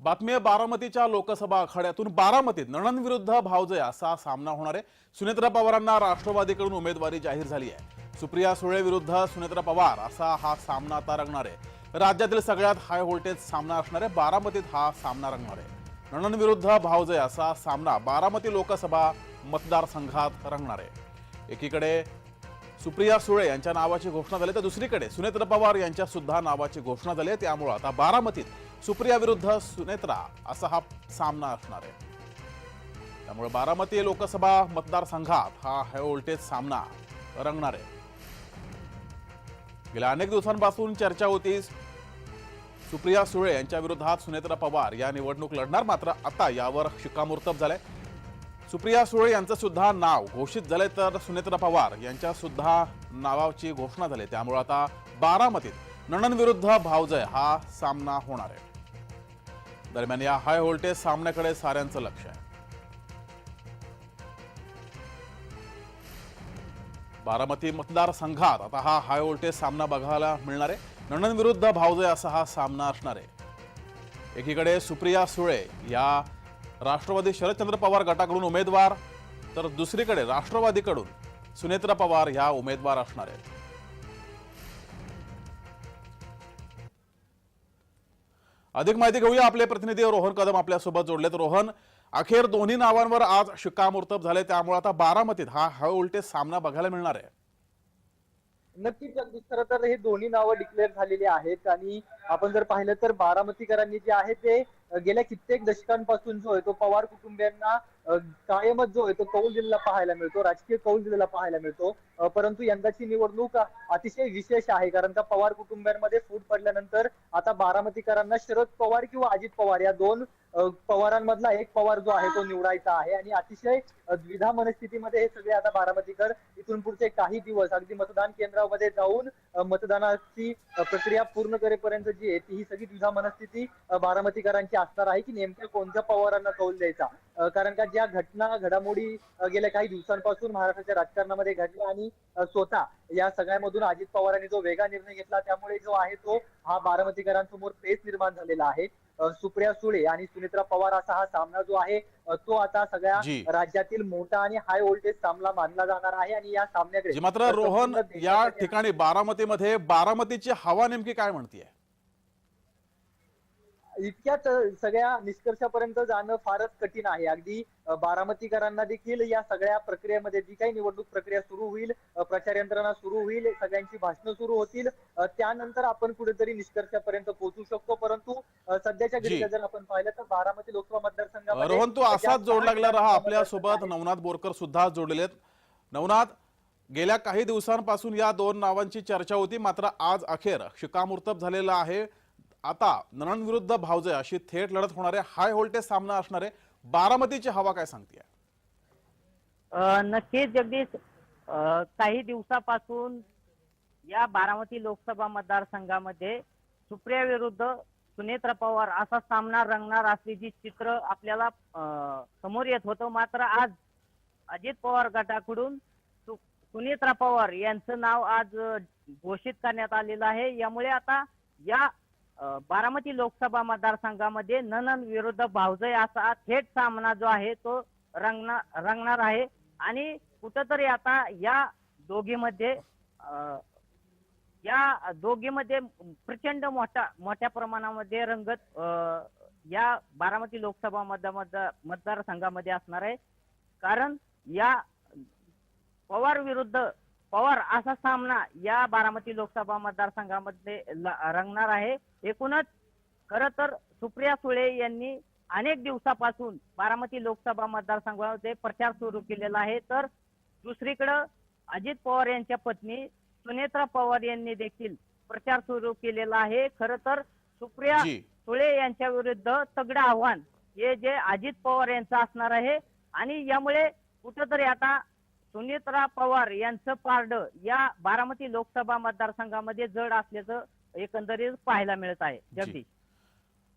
बातमी बारामतीच्या लोकसभा आखाड्यातून बारामतीत नणन विरुद्ध भावजय असा सामना होणार आहे. सुनेत्रा पवारांना राष्ट्रवादीकडून उमेदवारी जाहीर झाली आहे. सुप्रिया सुळे विरुद्ध सुनेत्रा पवार असा हा सामना आता रंगणार आहे. राज्यातील सगळ्यात हाय व्होल्टेज सामना असणार आहे. बारामतीत हा सामना रंगणार आहे. नणन विरुद्ध भावजय असा सामना बारामती लोकसभा मतदारसंघात रंगणार आहे. एकीकडे सुप्रिया सुळे यांच्या नावाची घोषणा झाली तर दुसरीकडे सुनेत्र पवार यांच्या सुद्धा नावाची घोषणा झाली आहे. त्यामुळं आता बारामतीत सुप्रिया विरुद्ध सुनेत्रा असा हा सामना असणार आहे. त्यामुळे बारामती लोकसभा मतदारसंघात हा हाय व्होल्टेज सामना रंगणार आहे. गेल्या अनेक दिवसांपासून चर्चा होती. सुप्रिया सुळे यांच्या विरोधात सुनेत्रा पवार या निवडणूक लढणार मात्र आता यावर शिक्कामोर्तब झालंय. सुप्रिया सुळे यांचं सुद्धा नाव घोषित झालंय तर सुनेत्रा पवार यांच्या सुद्धा नावाची घोषणा झाली. त्यामुळे आता बारामतीत नणनविरुद्ध भावजय हा सामना होणार आहे. दरम्यान या हाय व्होल्टेज सामन्याकडे साऱ्यांचं लक्ष आहे. बारामती मतदारसंघात आता हा हाय व्होल्टेज सामना बघायला मिळणार आहे. नणनविरुद्ध भावजय असा हा सामना असणार आहे. एकीकडे सुप्रिया सुळे या राष्ट्रवादी शरदचंद्र पवार गटाकडून उमेदवार तर दुसरीकडे राष्ट्रवादीकडून सुनेत्रा पवार ह्या उमेदवार असणार आहेत. अधिक माहिती घेऊया आपले प्रतिनिधी रोहन कदम आपल्यासोबत जोडलेत. रोहन अखेर दोन्ही नावांवर आज शिक्कामोर्तब झाले त्यामुळे आता बारामतीत हा हाय व्होल्टेज सामना बघायला मिळणार आहे. नक्कीच जगदीश खरं तर हे दोन्ही नावं डिक्लेअर झालेली आहेत आणि आपण जर पाहिलं तर बारामतीकरांनी जे आहे ते गेल्या कित्येक दशकांपासून जो आहे तो पवार कुटुंबियांना कायमच जो आहे तो कौल दिलेला पाहायला मिळतो राजकीय कौल दिलेला पाहायला मिळतो. परंतु यंदाची निवडणूक अतिशय विशेष आहे कारण का पवार कुटुंबियांमध्ये फूट पडल्यानंतर आता बारामतीकरांना शरद पवार किंवा अजित पवार या दोन पवारांमधला एक पवार जो आहे तो निवडायचा आहे. आणि अतिशय द्विधा मनस्थितीमध्ये हे सगळे आता बारामतीकर इथून पुढचे काही दिवस अगदी मतदान केंद्रामध्ये जाऊन मतदानाची प्रक्रिया पूर्ण करेपर्यंत जी आहे ती ही सगळी द्विधा मनस्थिती बारामतीकरांची असणार आहे की नेमक्या कोणत्या पवारांना कौल द्यायचा. कारण का ज्या घटना घडामोडी गेल्या काही दिवसांपासून महाराष्ट्राच्या राजकारणामध्ये घडल्या आणि स्वतः या सगळ्यामधून अजित पवारांनी जो वेगळा निर्णय घेतला त्यामुळे जो आहे तो हा बारामतीकरांसमोर पेच निर्माण झालेला आहे. सुप्रिया सुळे आणि सुनित्रा पवार असा हा सामना जो आहे तो आता सगळ्या. राज्यातील मोठा आणि हाय व्होल्टेज सामना मानला जाणार आहे आणि या सामन्याकडे जी मात्र रोहन या ठिकाणी बारामतीमध्ये बारामतीची हवा नेमकी काय म्हणतीये? इतक्यात अ, सगळ्या निष्कर्षापर्यंत जाणं फारच कठीण आहे. अगदी बारामतीकरांना देखील या सगळ्या प्रक्रियेमध्ये जी काही निवडणूक प्रक्रिया सुरू होईल प्रचार यंत्रणा सुरू होईल सगळ्यांची भाषणं सुरू होतील त्यानंतर आपण कुठेतरी निष्कर्षापर्यंत पोहोचू शकतो. परंतु सध्याच्या. घडीला जर आपण पाहिलं तर बारामती लोकसभा मतदारसंघामध्ये रोहन तू असाच जोड लागला राहा. आपल्यासोबत नवनाथ बोरकर सुद्धा जोडलेले आहेत. नवनाथ गेल्या काही दिवसांपासून या दोन नावांची चर्चा होती. मात्र आज अखेर शिकामोर्तब झालेला आहे. आता नणन विरुद्ध भावजय अशी थेट लढत होणारे हाय व्होल्टेज सामना असणारे बारामतीची हवा काय सांगते नक्कीच जगदीश. अ, काही दिवसापासून या बारामती लोकसभा मतदारसंघामध्ये सुप्रिया विरुद्ध सुनेत्रा पवार असा सामना रंगणार असल्याची चित्र आपल्याला अ, समोर येत होतं. मात्र आज अजित पवार गटाकडून सु- सुनेत्रा पवार यांचं नाव आज अ, घोषित करण्यात आलेलं आहे. यामुळे आता या बारामती लोकसभा मतदारसंघामध्ये ननन विरुद्ध भावजय असा थेट सामना जो आहे तो रंगणार रंगणार आहे. आणि कुठंतरी आता या दोघीमध्ये या दोघीमध्ये प्रचंड मोठा मोठ्या प्रमाणामध्ये रंगत या बारामती लोकसभा मतदार मतदार मतदारसंघामध्ये असणार आहे. कारण या पवार विरुद्ध पवार असा सामना या बारामती लोकसभा मतदारसंघामध्ये रंगणार आहे. एकूणच खर तर सुप्रिया सुळे यांनी अनेक दिवसापासून बारामती लोकसभा मतदारसंघामध्ये प्रचार सुरू केलेला आहे. तर दुसरीकडं अजित पवार यांच्या पत्नी सुनेत्रा पवार यांनी देखील प्रचार सुरू केलेला आहे. खर तर सुप्रिया सुळे यांच्या विरुद्ध तगडं आव्हान हे जे अजित पवार यांचं असणार आहे. आणि यामुळे कुठंतरी आता सुनित्रा पवार यांचं पारड या बारामती लोकसभा मतदारसंघामध्ये जड असल्याचं एकंदरीत पाहायला मिळत आहे. जगदीश.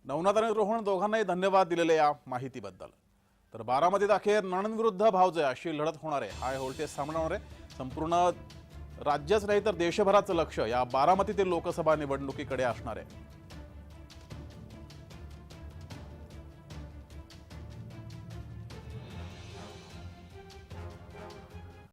नवनाथ आणि रोहन दोघांनाही धन्यवाद दिलेले या माहितीबद्दल. तर बारामतीत अखेर नणन विरुद्ध भावजय अशी लढत होणार आहे. हाय व्होल्टेज सामना होणार आहे. संपूर्ण राज्यच नाही तर देशभराचं लक्ष या बारामतीतील लोकसभा निवडणुकीकडे असणार आहे.